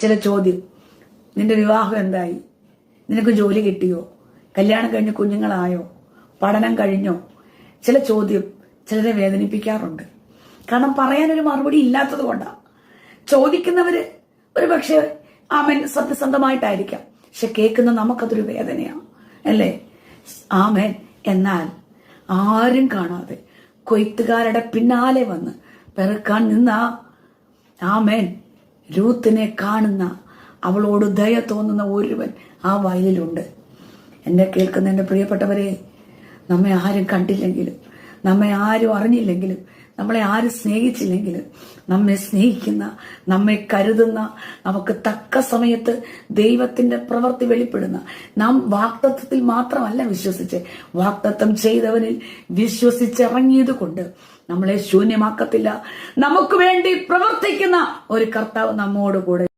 ചില ചോദ്യം. നിന്റെ വിവാഹം എന്തായി? നിനക്ക് ജോലി കിട്ടിയോ? കല്യാണം കഴിഞ്ഞ് കുഞ്ഞുങ്ങളായോ? പഠനം കഴിഞ്ഞോ? ചില ചോദ്യം ചിലരെ വേദനിപ്പിക്കാറുണ്ട്. കാരണം പറയാനൊരു മറുപടി ഇല്ലാത്തത് കൊണ്ടാണ് ചോദിക്കുന്നവര് ഒരു പക്ഷേ ആമൻ സത്യസന്ധമായിട്ടായിരിക്കാം. പക്ഷെ കേൾക്കുന്ന നമുക്കതൊരു വേദനയാണ് അല്ലേ? ആമേൻ. എന്നാൽ ആരും കാണാതെ കൊയ്ത്തുകാരുടെ പിന്നാലെ വന്ന് പെറുക്കാൻ നിന്ന ആമേൻ. രൂത്തിനെ കാണുന്ന അവളോട് ദയ തോന്നുന്ന ഒരുവൻ ആ വയലിലുണ്ട്. എന്നെ കേൾക്കുന്ന എന്റെ പ്രിയപ്പെട്ടവരെ നമ്മെ ആരും കണ്ടില്ലെങ്കിലും നമ്മെ ആരും അറിഞ്ഞില്ലെങ്കിലും നമ്മളെ ആരും സ്നേഹിച്ചില്ലെങ്കിലും നമ്മെ സ്നേഹിക്കുന്ന നമ്മെ കരുതുന്ന നമുക്ക് തക്ക സമയത്ത് ദൈവത്തിന്റെ പ്രവൃത്തി വെളിപ്പെടുന്ന നാം വാക്തത്വത്തിൽ മാത്രമല്ല വിശ്വസിച്ച്. വാക്തത്വം ചെയ്തവനിൽ വിശ്വസിച്ചിറങ്ങിയത് കൊണ്ട് നമ്മളെ ശൂന്യമാക്കത്തില്ല. നമുക്ക് വേണ്ടി പ്രവർത്തിക്കുന്ന ഒരു കർത്താവ് നമ്മോട് കൂടെ